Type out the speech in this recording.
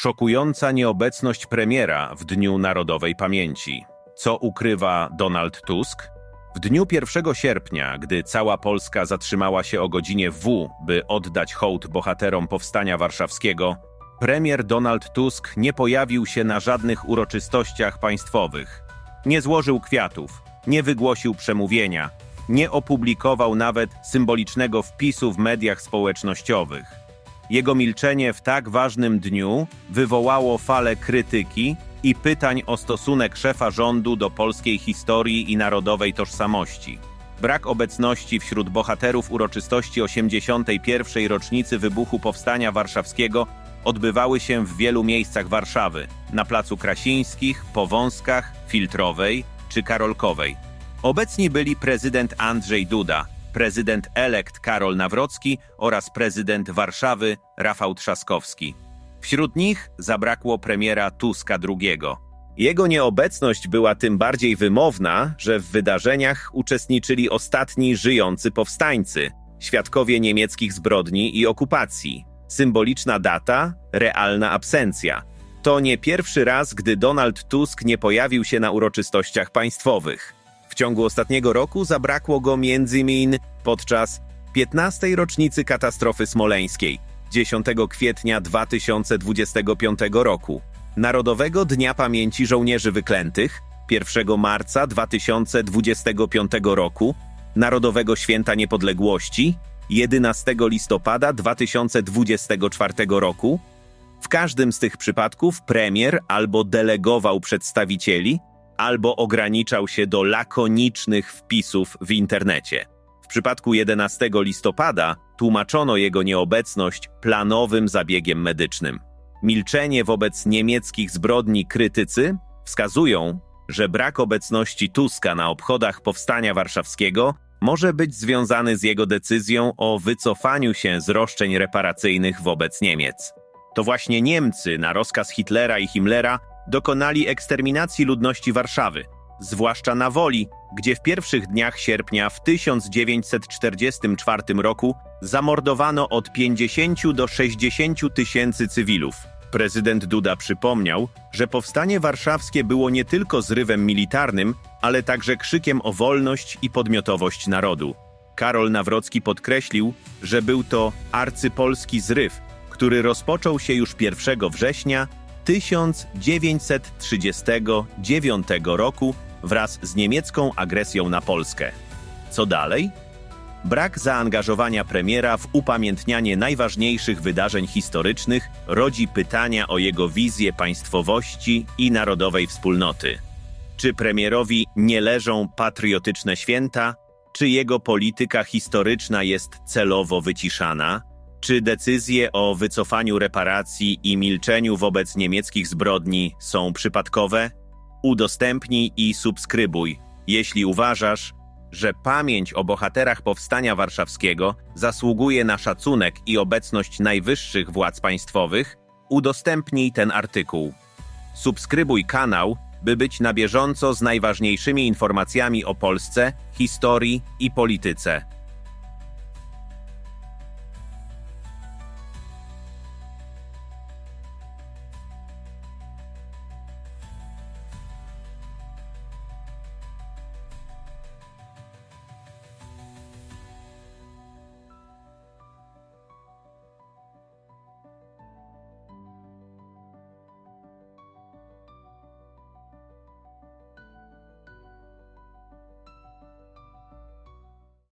Szokująca nieobecność premiera w Dniu Narodowej Pamięci. Co ukrywa Donald Tusk? W dniu 1 sierpnia, gdy cała Polska zatrzymała się o godzinie W, by oddać hołd bohaterom Powstania Warszawskiego, premier Donald Tusk nie pojawił się na żadnych uroczystościach państwowych. Nie złożył kwiatów, nie wygłosił przemówienia, nie opublikował nawet symbolicznego wpisu w mediach społecznościowych. Jego milczenie w tak ważnym dniu wywołało falę krytyki i pytań o stosunek szefa rządu do polskiej historii i narodowej tożsamości. Brak obecności wśród bohaterów uroczystości 81. rocznicy wybuchu Powstania Warszawskiego odbywały się w wielu miejscach Warszawy, na Placu Krasińskich, Powązkach, Filtrowej czy Karolkowej. Obecni byli prezydent Andrzej Duda, prezydent elekt Karol Nawrocki oraz prezydent Warszawy Rafał Trzaskowski. Wśród nich zabrakło premiera Tuska II. Jego nieobecność była tym bardziej wymowna, że w wydarzeniach uczestniczyli ostatni żyjący powstańcy, świadkowie niemieckich zbrodni i okupacji. Symboliczna data, realna absencja. To nie pierwszy raz, gdy Donald Tusk nie pojawił się na uroczystościach państwowych. W ciągu ostatniego roku zabrakło go m.in. podczas 15. rocznicy katastrofy smoleńskiej 10 kwietnia 2025 roku, Narodowego Dnia Pamięci Żołnierzy Wyklętych 1 marca 2025 roku, Narodowego Święta Niepodległości 11 listopada 2024 roku. W każdym z tych przypadków premier albo delegował przedstawicieli, albo ograniczał się do lakonicznych wpisów w internecie. W przypadku 11 listopada tłumaczono jego nieobecność planowym zabiegiem medycznym. Milczenie wobec niemieckich zbrodni krytycy wskazują, że brak obecności Tuska na obchodach Powstania Warszawskiego może być związany z jego decyzją o wycofaniu się z roszczeń reparacyjnych wobec Niemiec. To właśnie Niemcy na rozkaz Hitlera i Himmlera dokonali eksterminacji ludności Warszawy, zwłaszcza na Woli, gdzie w pierwszych dniach sierpnia w 1944 roku zamordowano od 50 do 60 tysięcy cywilów. Prezydent Duda przypomniał, że powstanie warszawskie było nie tylko zrywem militarnym, ale także krzykiem o wolność i podmiotowość narodu. Karol Nawrocki podkreślił, że był to arcypolski zryw, który rozpoczął się już 1 września 1939 roku wraz z niemiecką agresją na Polskę. Co dalej? Brak zaangażowania premiera w upamiętnianie najważniejszych wydarzeń historycznych rodzi pytania o jego wizję państwowości i narodowej wspólnoty. Czy premierowi nie leżą patriotyczne święta? Czy jego polityka historyczna jest celowo wyciszana? Czy decyzje o wycofaniu reparacji i milczeniu wobec niemieckich zbrodni są przypadkowe? Udostępnij i subskrybuj, jeśli uważasz, że pamięć o bohaterach Powstania Warszawskiego zasługuje na szacunek i obecność najwyższych władz państwowych, udostępnij ten artykuł. Subskrybuj kanał, by być na bieżąco z najważniejszymi informacjami o Polsce, historii i polityce.